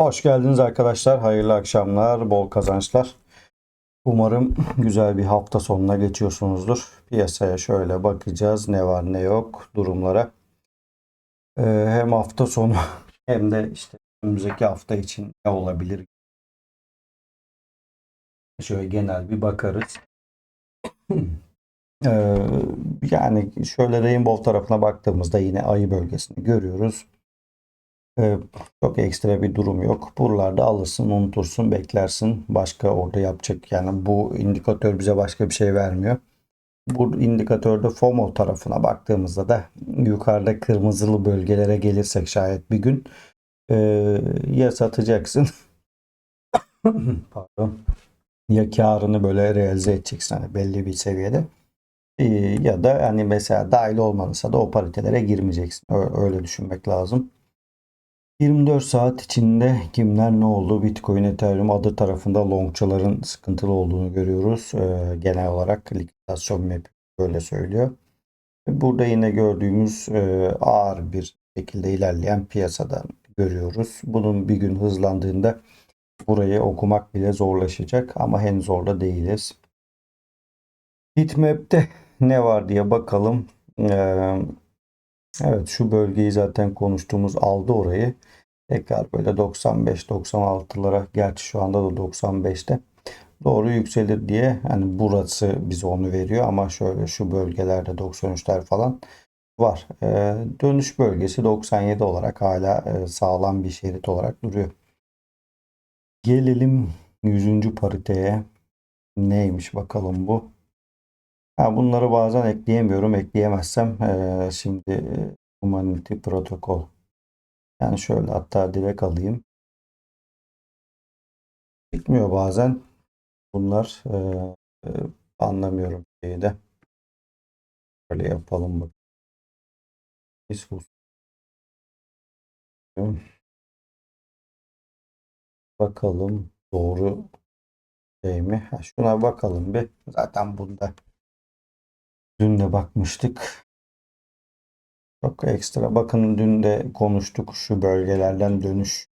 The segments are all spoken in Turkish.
Hoş geldiniz arkadaşlar. Hayırlı akşamlar, bol kazançlar. Umarım güzel bir hafta sonuna geçiyorsunuzdur. Piyasaya şöyle bakacağız. Ne var ne yok durumlara. Ee, hem hafta sonu hem de işte önümüzdeki hafta için ne olabilir? Şöyle genel bir bakarız. Ee, yani şöyle Rainbow tarafına baktığımızda yine ayı bölgesini görüyoruz. Ee, çok ekstra bir durum yok. Buralarda alırsın, unutursun, beklersin. Başka orada yapacak yani bu indikatör bize başka bir şey vermiyor. Bu indikatörde FOMO tarafına baktığımızda da yukarıda kırmızılı bölgelere gelirsek şayet bir gün e, ya satacaksın pardon ya karını böyle realize edeceksin hani belli bir seviyede E, ya da hani mesela dahil olmadıysa da o paritelere girmeyeceksin. Öyle düşünmek lazım. 24 saat içinde kimler ne oldu? Bitcoin, Ethereum adı tarafında longçaların sıkıntılı olduğunu görüyoruz. Ee, genel olarak likidasyon map böyle söylüyor. Burada yine gördüğümüz e, ağır bir şekilde ilerleyen piyasadan görüyoruz. Bunun bir gün hızlandığında burayı okumak bile zorlaşacak ama henüz orada değiliz. Heatmap'te ne var diye bakalım. Ee, evet şu bölgeyi zaten konuştuğumuz aldı orayı. Tekrar böyle 95-96'lara gerçi şu anda da 95'te doğru yükselir diye hani burası bize onu veriyor ama şöyle şu bölgelerde 93'ler falan var. Ee, dönüş bölgesi 97 olarak hala e, sağlam bir şerit olarak duruyor. Gelelim 100. pariteye. Neymiş bakalım bu. Ha, bunları bazen ekleyemiyorum. Ekleyemezsem e, şimdi e, Humanity Protokol. Yani şöyle hatta direkt alayım. Çıkmıyor bazen. Bunlar e, e, anlamıyorum şeyi de. Böyle yapalım bak. Biz Bakalım doğru şey mi? Ha, şuna bakalım bir. Zaten bunda dün de bakmıştık. Çok ekstra. Bakın dün de konuştuk şu bölgelerden dönüş.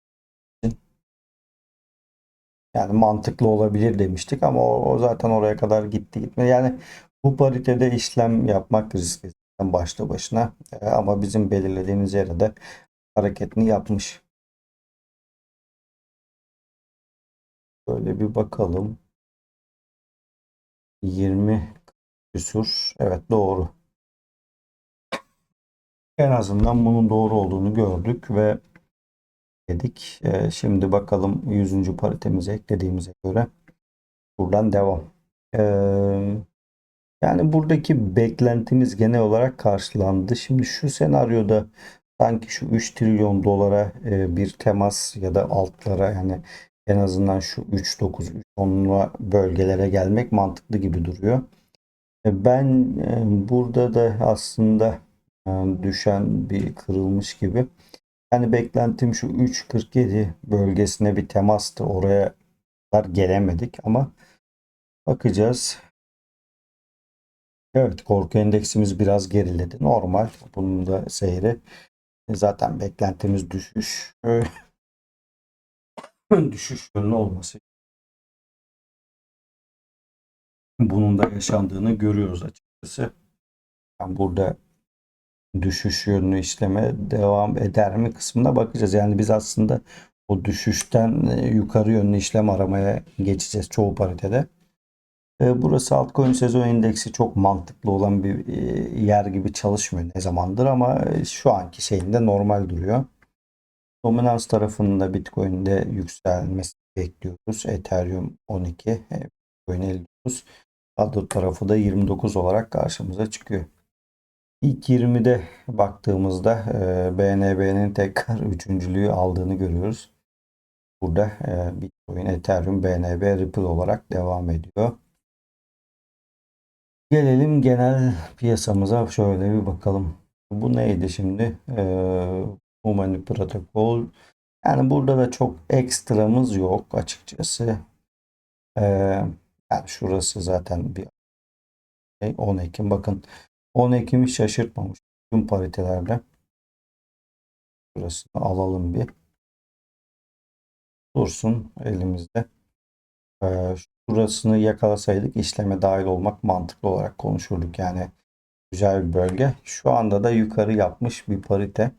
Yani mantıklı olabilir demiştik ama o, o zaten oraya kadar gitti gitmedi. Yani bu paritede işlem yapmak riskli başlı başına. E, ama bizim belirlediğimiz yere de hareketini yapmış. Böyle bir bakalım. 20 küsur. Evet doğru. En azından bunun doğru olduğunu gördük ve dedik. Ee, şimdi bakalım 100. paritemize eklediğimize göre buradan devam. Ee, yani buradaki beklentimiz genel olarak karşılandı. Şimdi şu senaryoda sanki şu 3 trilyon dolara e, bir temas ya da altlara yani en azından şu 3.9 3.10'la bölgelere gelmek mantıklı gibi duruyor. E, Ben e, burada da aslında e, düşen bir kırılmış gibi. Yani beklentim şu 3.47 bölgesine bir temastı. Oraya gelemedik ama bakacağız. Evet korku endeksimiz biraz geriledi. Normal. Bunun da seyri. E, Zaten beklentimiz düşüş. düşüş yönlü olması. Bunun da yaşandığını görüyoruz açıkçası. Yani burada düşüş yönlü işleme devam eder mi kısmına bakacağız. Yani biz aslında o düşüşten e, yukarı yönlü işlem aramaya geçeceğiz çoğu paritede. E, Burası altcoin sezon endeksi çok mantıklı olan bir e, yer gibi çalışmıyor ne zamandır ama şu anki şeyinde normal duruyor. Dominans tarafında Bitcoin'de yükselmesi bekliyoruz. Ethereum 12, e, Bitcoin 59. Adı tarafı da 29 olarak karşımıza çıkıyor. İlk 20'de baktığımızda e, BNB'nin tekrar üçüncülüğü aldığını görüyoruz. Burada e, Bitcoin, Ethereum, BNB, Ripple olarak devam ediyor. Gelelim genel piyasamıza şöyle bir bakalım. Bu neydi şimdi? E, Human Protocol. Yani burada da çok ekstramız yok açıkçası. E, yani şurası zaten bir şey, 10 Ekim. Bakın 10 Ekim'i şaşırtmamış tüm paritelerde. Burasını alalım bir. dursun elimizde. Ee, şurasını yakalasaydık işleme dahil olmak mantıklı olarak konuşurduk. Yani güzel bir bölge. Şu anda da yukarı yapmış bir parite.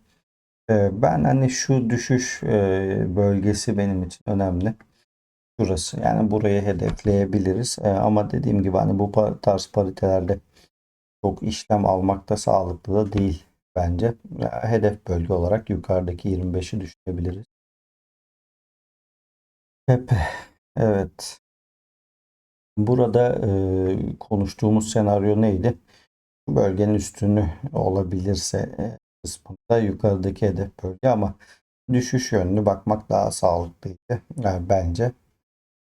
Ee, ben hani şu düşüş e, bölgesi benim için önemli. Şurası. Yani burayı hedefleyebiliriz. Ee, ama dediğim gibi hani bu tarz paritelerde çok işlem almak da sağlıklı da değil bence. Hedef bölge olarak yukarıdaki 25'i düşünebiliriz. Tepe. Evet. Burada e, konuştuğumuz senaryo neydi? Bölgenin üstünü olabilirse e, kısmında yukarıdaki hedef bölge ama düşüş yönlü bakmak daha sağlıklıydı. Yani bence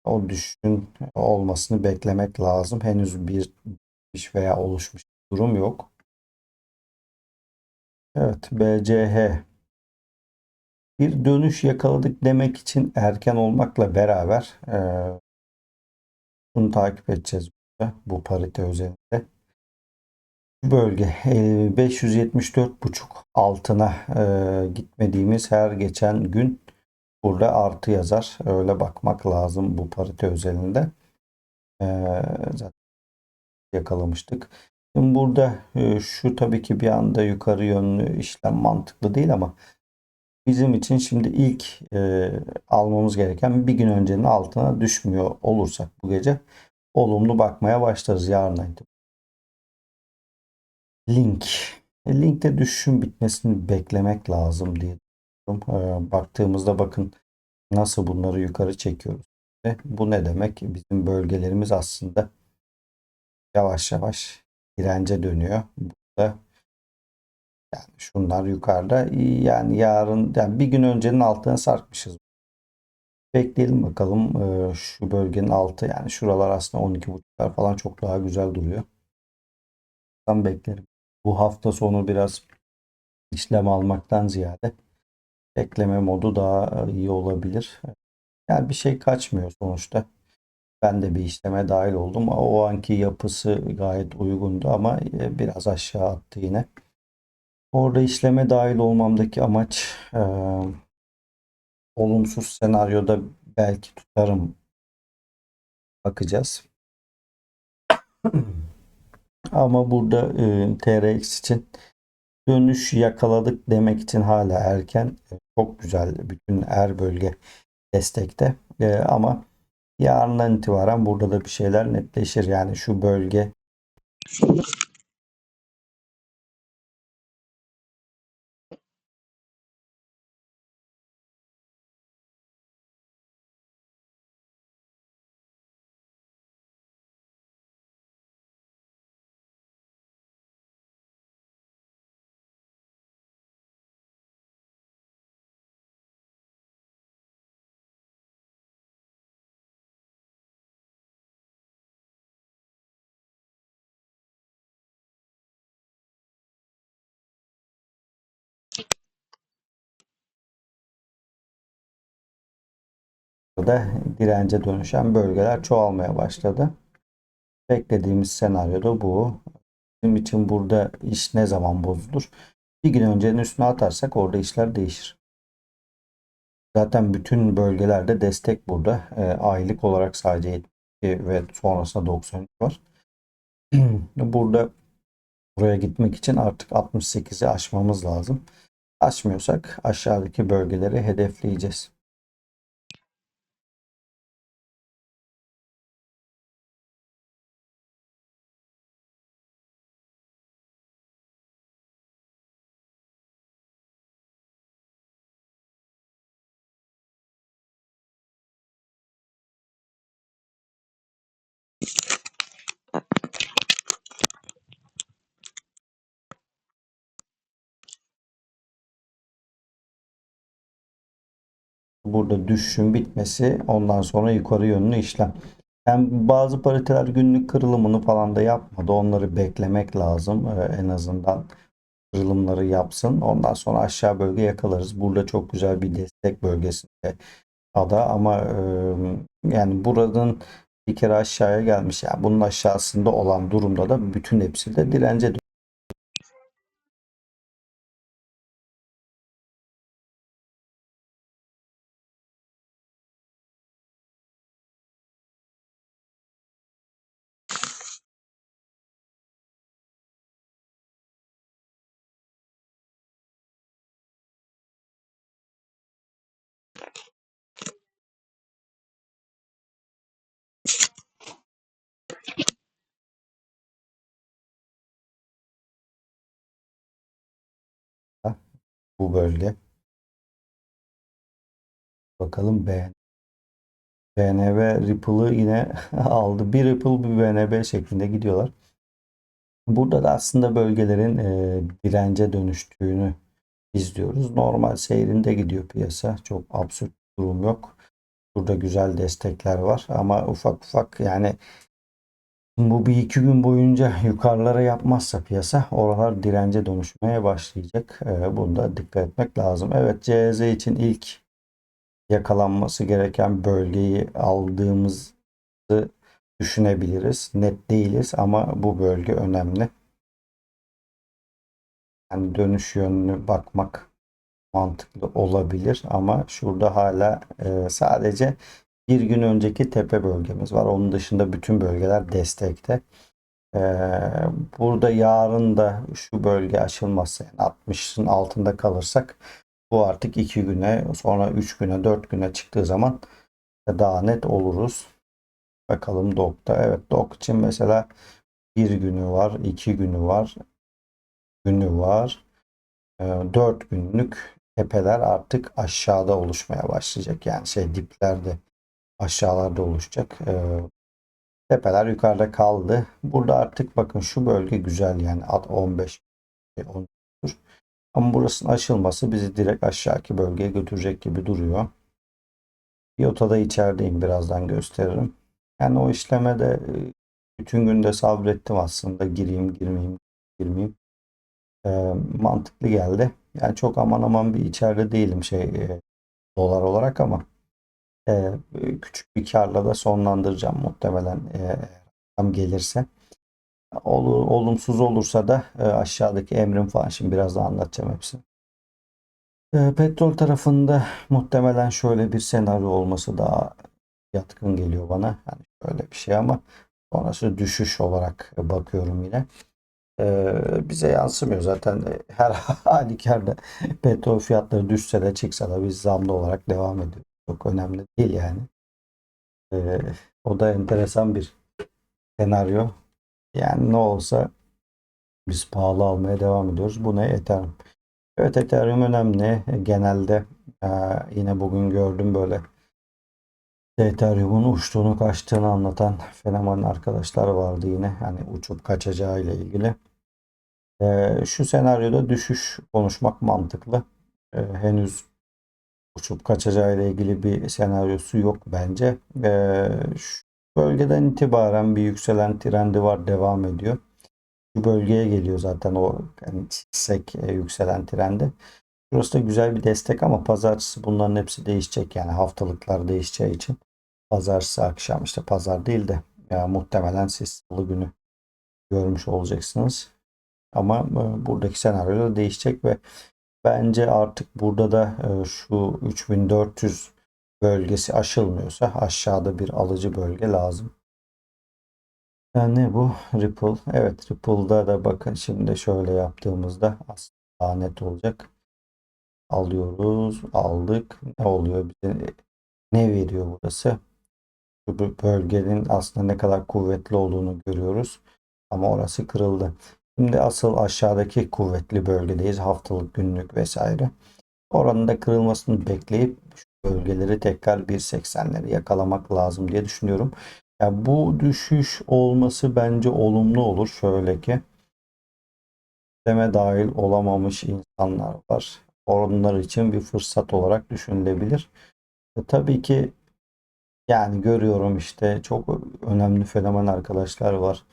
o düşüşün olmasını beklemek lazım. Henüz bir iş veya oluşmuş durum yok. Evet, BCH bir dönüş yakaladık demek için erken olmakla beraber e, bunu takip edeceğiz burada, bu parite üzerinde. Bu bölge e, 574.5 altına e, gitmediğimiz her geçen gün burada artı yazar. Öyle bakmak lazım bu parite özelinde. E, zaten yakalamıştık. Şimdi burada e, şu tabii ki bir anda yukarı yönlü işlem mantıklı değil ama bizim için şimdi ilk e, almamız gereken bir gün öncenin altına düşmüyor olursak bu gece olumlu bakmaya başlarız yarın itibaren. Link. E, linkte düşüşün bitmesini beklemek lazım diye düşünüyorum. E, baktığımızda bakın nasıl bunları yukarı çekiyoruz. E, bu ne demek? Bizim bölgelerimiz aslında yavaş yavaş dirence dönüyor. Burada yani şunlar yukarıda. Yani yarın yani bir gün öncenin altına sarkmışız. Bekleyelim bakalım Ee, şu bölgenin altı yani şuralar aslında 12.5'lar falan çok daha güzel duruyor. Ben beklerim. Bu hafta sonu biraz işlem almaktan ziyade bekleme modu daha iyi olabilir. Yani bir şey kaçmıyor sonuçta. Ben de bir işleme dahil oldum. O anki yapısı gayet uygundu ama e, biraz aşağı attı yine. Orada işleme dahil olmamdaki amaç e, olumsuz senaryoda belki tutarım bakacağız. Ama burada e, TRX için dönüş yakaladık demek için hala erken. E, Çok güzel bütün er bölge destekte. E, ama yarından itibaren burada da bir şeyler netleşir. Yani şu bölge da dirence dönüşen bölgeler çoğalmaya başladı. Beklediğimiz senaryo da bu. Bizim için burada iş ne zaman bozulur? Bir gün öncenin üstüne atarsak orada işler değişir. Zaten bütün bölgelerde destek burada. E, aylık olarak sadece 72 ve sonrasında 93 var. Burada buraya gitmek için artık 68'i aşmamız lazım. Aşmıyorsak aşağıdaki bölgeleri hedefleyeceğiz. Burada düşüşün bitmesi ondan sonra yukarı yönlü işlem. Yani bazı pariteler günlük kırılımını falan da yapmadı. Onları beklemek lazım. Ee, en azından kırılımları yapsın. Ondan sonra aşağı bölge yakalarız. Burada çok güzel bir destek bölgesinde ada ama e, yani buradan bir kere aşağıya gelmiş. Yani bunun aşağısında olan durumda da bütün hepsi de dirence bu bölge. Bakalım beğen. BNB Ripple'ı yine aldı. Bir Ripple bir BNB şeklinde gidiyorlar. Burada da aslında bölgelerin e, dirence dönüştüğünü izliyoruz. Normal seyrinde gidiyor piyasa. Çok absürt durum yok. Burada güzel destekler var ama ufak ufak yani bu bir iki gün boyunca yukarılara yapmazsa piyasa oralar dirence dönüşmeye başlayacak. E, bunda dikkat etmek lazım. Evet CZ için ilk yakalanması gereken bölgeyi aldığımızı düşünebiliriz. Net değiliz ama bu bölge önemli. Yani dönüş yönünü bakmak mantıklı olabilir ama şurada hala e, sadece bir gün önceki tepe bölgemiz var. Onun dışında bütün bölgeler destekte. E, burada yarın da şu bölge açılmazsa yani 60'ın altında kalırsak bu artık 2 güne sonra 3 güne 4 güne çıktığı zaman daha net oluruz. Bakalım DOG'da. Evet DOG için mesela bir günü var, iki günü var, günü var. E, 4 günlük tepeler artık aşağıda oluşmaya başlayacak. Yani şey diplerde aşağılarda oluşacak. E, tepeler yukarıda kaldı. Burada artık bakın şu bölge güzel yani 15 10 ama burasının aşılması bizi direkt aşağıki bölgeye götürecek gibi duruyor. Biyotada içerideyim birazdan gösteririm. Yani o işleme de e, bütün günde sabrettim aslında gireyim girmeyeyim girmeyeyim. E, mantıklı geldi. Yani çok aman aman bir içeride değilim şey e, dolar olarak ama e, küçük bir karla da sonlandıracağım muhtemelen e, gelirse. Olur, olumsuz olursa da e, aşağıdaki emrim falan şimdi biraz daha anlatacağım hepsini. E, petrol tarafında muhtemelen şöyle bir senaryo olması daha yatkın geliyor bana. Yani şöyle bir şey ama sonrası düşüş olarak bakıyorum yine. E, bize yansımıyor zaten her halükarda petrol fiyatları düşse de çıksa da biz zamlı olarak devam ediyoruz. Çok önemli değil yani. E, o da enteresan bir senaryo. Yani ne olsa biz pahalı almaya devam ediyoruz. Bu ne? Ethereum. Evet Ethereum önemli. Genelde e, yine bugün gördüm böyle Ethereum'un uçtuğunu kaçtığını anlatan fenomen arkadaşlar vardı yine. Hani uçup kaçacağı ile ilgili. E, şu senaryoda düşüş konuşmak mantıklı. E, henüz uçup kaçacağı ile ilgili bir senaryosu yok bence. E, şu bölgeden itibaren bir yükselen trendi var devam ediyor. Bu bölgeye geliyor zaten o yani çizsek e, yükselen trendi. Burası da güzel bir destek ama pazartesi bunların hepsi değişecek yani haftalıklar değişeceği için. Pazartesi akşam işte pazar değil de ya muhtemelen siz salı günü görmüş olacaksınız. Ama e, buradaki senaryo da değişecek ve bence artık burada da e, şu 3400 bölgesi aşılmıyorsa aşağıda bir alıcı bölge lazım. Yani ne bu? Ripple. Evet Ripple'da da bakın şimdi şöyle yaptığımızda aslında net olacak. Alıyoruz. Aldık. Ne oluyor? Bize ne veriyor burası? Bu bölgenin aslında ne kadar kuvvetli olduğunu görüyoruz. Ama orası kırıldı. Şimdi asıl aşağıdaki kuvvetli bölgedeyiz. Haftalık, günlük vesaire. Oranın da kırılmasını bekleyip bölgeleri tekrar 1.80'leri yakalamak lazım diye düşünüyorum. Yani bu düşüş olması bence olumlu olur. Şöyle ki sisteme dahil olamamış insanlar var. Onlar için bir fırsat olarak düşünülebilir. E, tabii ki yani görüyorum işte çok önemli fenomen arkadaşlar var.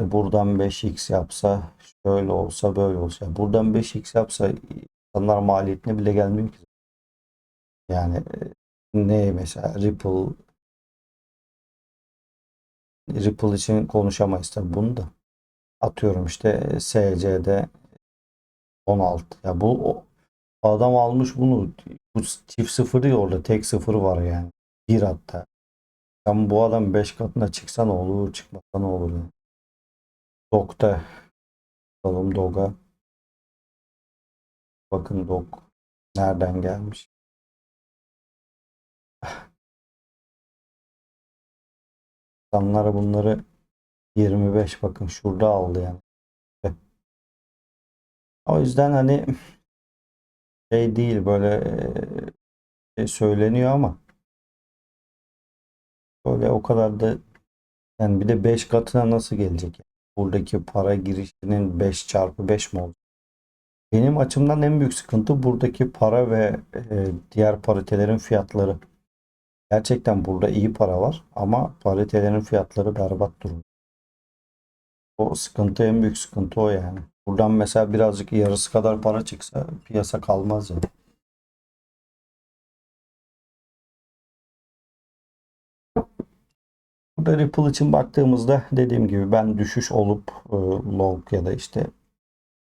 E, buradan 5x yapsa şöyle olsa böyle olsa. Buradan 5x yapsa insanlar maliyetine bile gelmiyor ki. Yani ne mesela Ripple Ripple için konuşamayız tabii bunu da. Atıyorum işte SC'de 16. Ya bu adam almış bunu. Bu çift sıfır değil orada tek sıfır var yani. Bir hatta. Sen bu adam 5 katına çıksa ne olur, çıkmasa ne olur yani. Dog'da. Bakalım Dog'a. Bakın Dog nereden gelmiş. İnsanlar bunları 25 bakın şurada aldı yani. O yüzden hani şey değil böyle e, şey söyleniyor ama böyle o kadar da yani bir de 5 katına nasıl gelecek? yani? Buradaki para girişinin 5 çarpı 5 mi olacak? Benim açımdan en büyük sıkıntı buradaki para ve e, diğer paritelerin fiyatları. Gerçekten burada iyi para var ama paritelerin fiyatları berbat durumda. O sıkıntı en büyük sıkıntı o yani. Buradan mesela birazcık yarısı kadar para çıksa piyasa kalmaz yani. Burada Ripple için baktığımızda dediğim gibi ben düşüş olup e, long ya da işte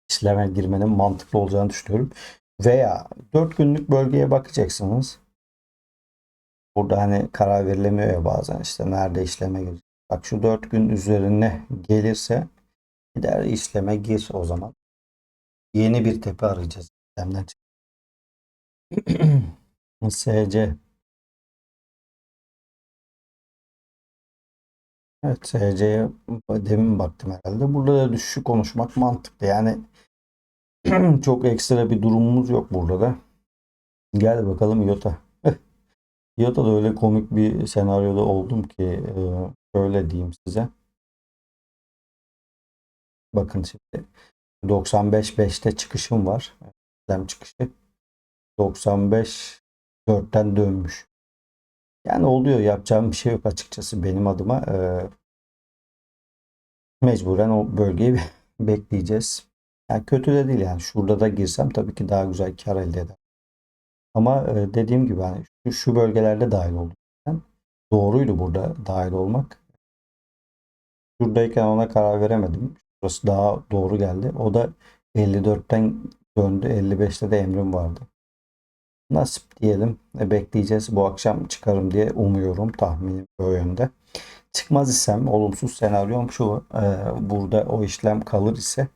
işleme girmenin mantıklı olacağını düşünüyorum. Veya 4 günlük bölgeye bakacaksınız. Burada hani karar verilemiyor ya bazen işte nerede işleme girecek. Bak şu 4 gün üzerine gelirse gider işleme gir o zaman. Yeni bir tepe arayacağız. SC Evet SC'ye demin baktım herhalde. Burada da düşüşü konuşmak mantıklı. Yani çok ekstra bir durumumuz yok burada da. Gel bakalım IOTA. IOTA da öyle komik bir senaryoda oldum ki e, şöyle diyeyim size. Bakın şimdi 95.5'te çıkışım var. İşlem çıkışı. 95 4'ten dönmüş. Yani oluyor yapacağım bir şey yok açıkçası benim adıma. Ee, mecburen o bölgeyi bekleyeceğiz. Yani kötü de değil yani. Şurada da girsem tabii ki daha güzel kar elde eder. Ama e, dediğim gibi hani şu, şu bölgelerde dahil oldum. ben. Doğruydu burada dahil olmak. Şuradayken ona karar veremedim. Burası daha doğru geldi. O da 54'ten döndü. 55'te de emrim vardı. Nasip diyelim. E, bekleyeceğiz. Bu akşam çıkarım diye umuyorum. Tahminim o yönde. Çıkmaz isem olumsuz senaryom şu. e, burada o işlem kalır ise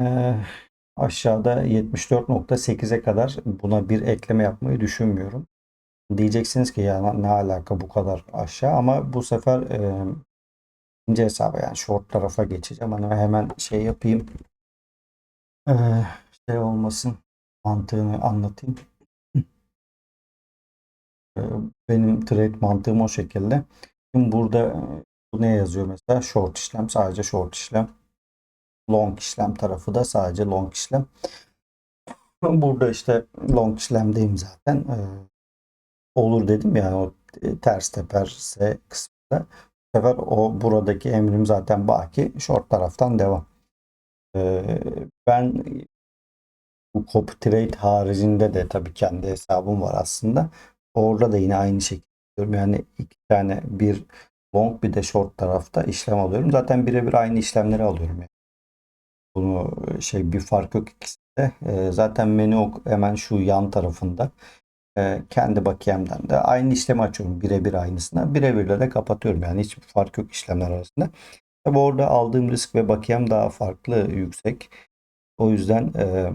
e, aşağıda 74.8'e kadar buna bir ekleme yapmayı düşünmüyorum. Diyeceksiniz ki ya ne alaka bu kadar aşağı ama bu sefer e, ince hesaba yani short tarafa geçeceğim. Hani hemen şey yapayım. E, şey olmasın mantığını anlatayım. E, Benim trade mantığım o şekilde. Şimdi burada e, bu ne yazıyor mesela? Short işlem sadece short işlem. Long işlem tarafı da sadece long işlem. Burada işte long işlemdeyim zaten. E, olur dedim yani o e, ters teperse kısmında. Bu sefer o buradaki emrim zaten baki. Short taraftan devam. E, ben bu copy trade haricinde de tabii kendi hesabım var aslında. Orada da yine aynı şekilde yapıyorum. Yani iki tane bir long bir de short tarafta işlem alıyorum. Zaten birebir aynı işlemleri alıyorum. Yani. Bunu şey bir fark yok ikisinde. Ee, zaten menü ok hemen şu yan tarafında. Ee, kendi bakiyemden de aynı işlemi açıyorum. Birebir aynısına. Birebirle de kapatıyorum. Yani hiçbir fark yok işlemler arasında. Tabii orada aldığım risk ve bakiyem daha farklı yüksek. O yüzden e,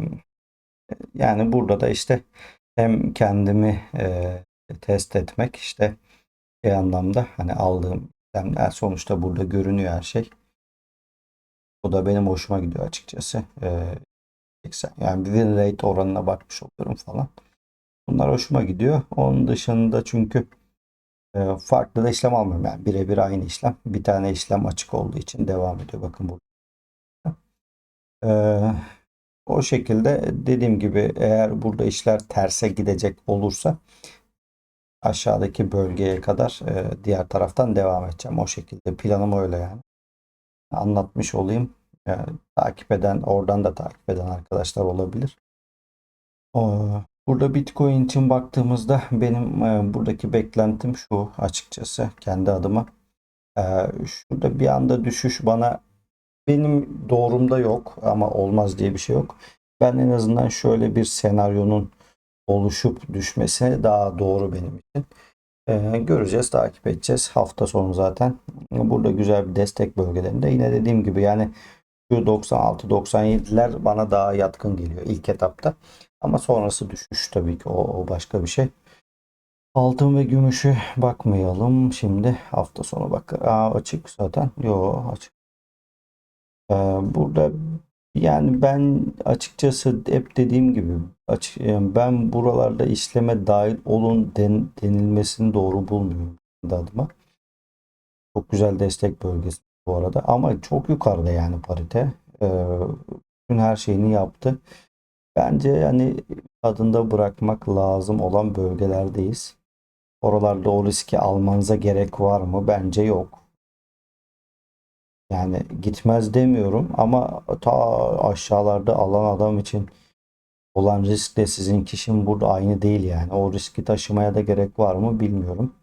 yani burada da işte hem kendimi e, test etmek işte bir anlamda hani aldığım işlemler sonuçta burada görünüyor her şey. Bu da benim hoşuma gidiyor açıkçası. E, 80 yani win rate oranına bakmış oluyorum falan. Bunlar hoşuma gidiyor. Onun dışında çünkü e, farklı da işlem almıyorum. Yani birebir aynı işlem. Bir tane işlem açık olduğu için devam ediyor. Bakın burada. E, o şekilde dediğim gibi eğer burada işler terse gidecek olursa aşağıdaki bölgeye kadar e, diğer taraftan devam edeceğim. O şekilde planım öyle yani. Anlatmış olayım. Yani takip eden, oradan da takip eden arkadaşlar olabilir. O, burada Bitcoin için baktığımızda benim e, buradaki beklentim şu açıkçası kendi adıma. E, şurada bir anda düşüş bana benim doğrumda yok ama olmaz diye bir şey yok. Ben en azından şöyle bir senaryonun oluşup düşmesi daha doğru benim için. Ee, göreceğiz, takip edeceğiz. Hafta sonu zaten. Burada güzel bir destek bölgelerinde. Yine dediğim gibi yani şu 96-97'ler bana daha yatkın geliyor ilk etapta. Ama sonrası düşüş tabii ki o, o başka bir şey. Altın ve gümüşü bakmayalım. Şimdi hafta sonu bak. Aa, açık zaten. Yo açık. Ee, burada Yani ben açıkçası hep dediğim gibi açık, ben buralarda işleme dahil olun den- denilmesini doğru bulmuyorum adıma. Çok güzel destek bölgesi bu arada ama çok yukarıda yani parite. Ee, bütün her şeyini yaptı. Bence yani adında bırakmak lazım olan bölgelerdeyiz. Oralarda o riski almanıza gerek var mı? Bence yok. Yani gitmez demiyorum ama ta aşağılarda alan adam için olan riskle sizin kişinin burada aynı değil yani. O riski taşımaya da gerek var mı bilmiyorum.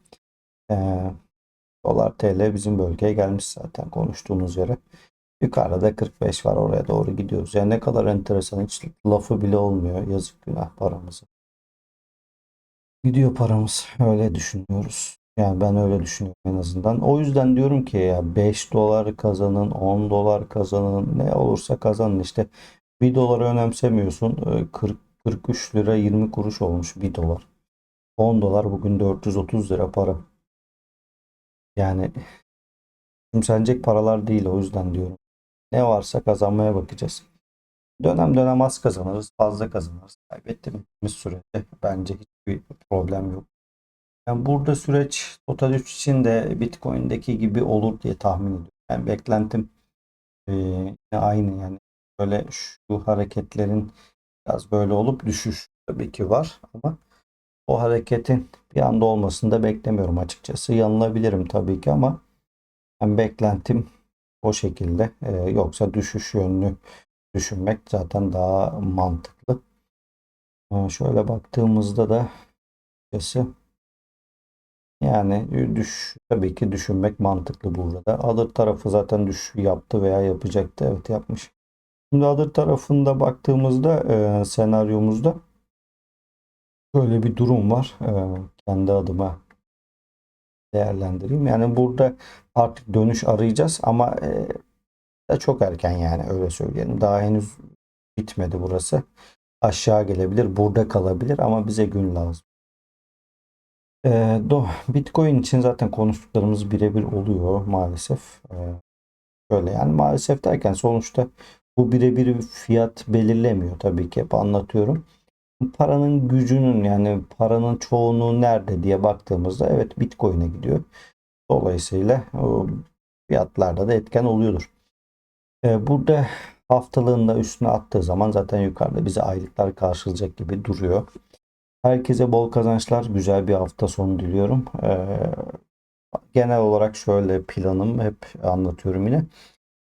Ee, dolar TL bizim bölgeye gelmiş zaten konuştuğumuz yere. Yukarıda 45 var oraya doğru gidiyoruz. Yani ne kadar enteresan hiç lafı bile olmuyor. Yazık günah paramızı. Gidiyor paramız. Öyle düşünüyoruz. Yani ben öyle düşünüyorum en azından. O yüzden diyorum ki ya 5 dolar kazanın, 10 dolar kazanın, ne olursa kazanın işte. 1 doları önemsemiyorsun. Ee, 40 43 lira 20 kuruş olmuş 1 dolar. 10 dolar bugün 430 lira para. Yani kimsenecek paralar değil o yüzden diyorum. Ne varsa kazanmaya bakacağız. Dönem dönem az kazanırız, fazla kazanırız. Kaybettiğimiz sürece bence hiçbir problem yok. Yani burada süreç Total 3 için de Bitcoin'deki gibi olur diye tahmin ediyorum. Yani beklentim e, aynı yani böyle şu hareketlerin biraz böyle olup düşüş tabii ki var ama o hareketin bir anda olmasını da beklemiyorum açıkçası. Yanılabilirim tabii ki ama ben beklentim o şekilde. E, yoksa düşüş yönlü düşünmek zaten daha mantıklı. E, şöyle baktığımızda da açıkçası yani düş tabii ki düşünmek mantıklı burada. Alır tarafı zaten düş yaptı veya yapacaktı. Evet yapmış. Şimdi alır tarafında baktığımızda e, senaryomuzda böyle bir durum var. E, kendi adıma değerlendireyim. Yani burada artık dönüş arayacağız ama e, da çok erken yani öyle söyleyelim. Daha henüz bitmedi burası. Aşağı gelebilir, burada kalabilir ama bize gün lazım. E, do, Bitcoin için zaten konuştuklarımız birebir oluyor maalesef. E, yani maalesef derken sonuçta bu birebir fiyat belirlemiyor tabii ki hep anlatıyorum. Paranın gücünün yani paranın çoğunluğu nerede diye baktığımızda evet Bitcoin'e gidiyor. Dolayısıyla o fiyatlarda da etken oluyordur. Ee, burada haftalığında üstüne attığı zaman zaten yukarıda bize aylıklar karşılayacak gibi duruyor. Herkese bol kazançlar, güzel bir hafta sonu diliyorum. Ee, genel olarak şöyle planım hep anlatıyorum yine.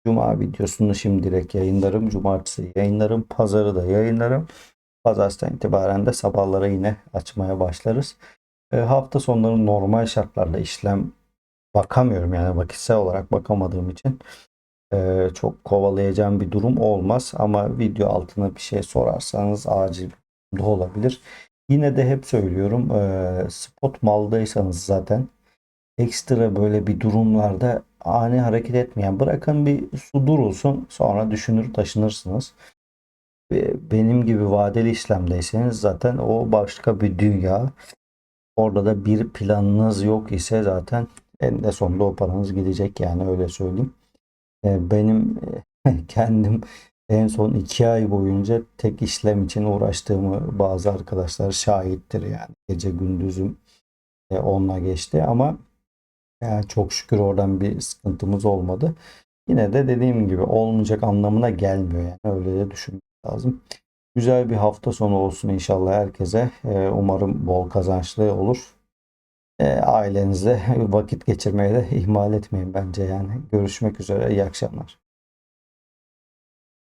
Cuma videosunu şimdi direkt yayınlarım. Cumartesi yayınlarım. Pazarı da yayınlarım. Pazartesinden itibaren de sabahlara yine açmaya başlarız. E, hafta sonları normal şartlarda işlem bakamıyorum yani vakitsel olarak bakamadığım için e, çok kovalayacağım bir durum olmaz ama video altına bir şey sorarsanız acil de olabilir. Yine de hep söylüyorum spot maldaysanız zaten ekstra böyle bir durumlarda ani hareket etmeyen bırakın bir su durulsun sonra düşünür taşınırsınız. Benim gibi vadeli işlemdeyseniz zaten o başka bir dünya. Orada da bir planınız yok ise zaten en de sonunda o paranız gidecek yani öyle söyleyeyim. Benim kendim en son iki ay boyunca tek işlem için uğraştığımı bazı arkadaşlar şahittir yani. Gece gündüzüm onunla geçti ama yani çok şükür oradan bir sıkıntımız olmadı. Yine de dediğim gibi olmayacak anlamına gelmiyor yani öyle de düşünmek lazım. Güzel bir hafta sonu olsun inşallah herkese. Umarım bol kazançlı olur. Ailenizle vakit geçirmeyi de ihmal etmeyin bence yani. Görüşmek üzere. İyi akşamlar.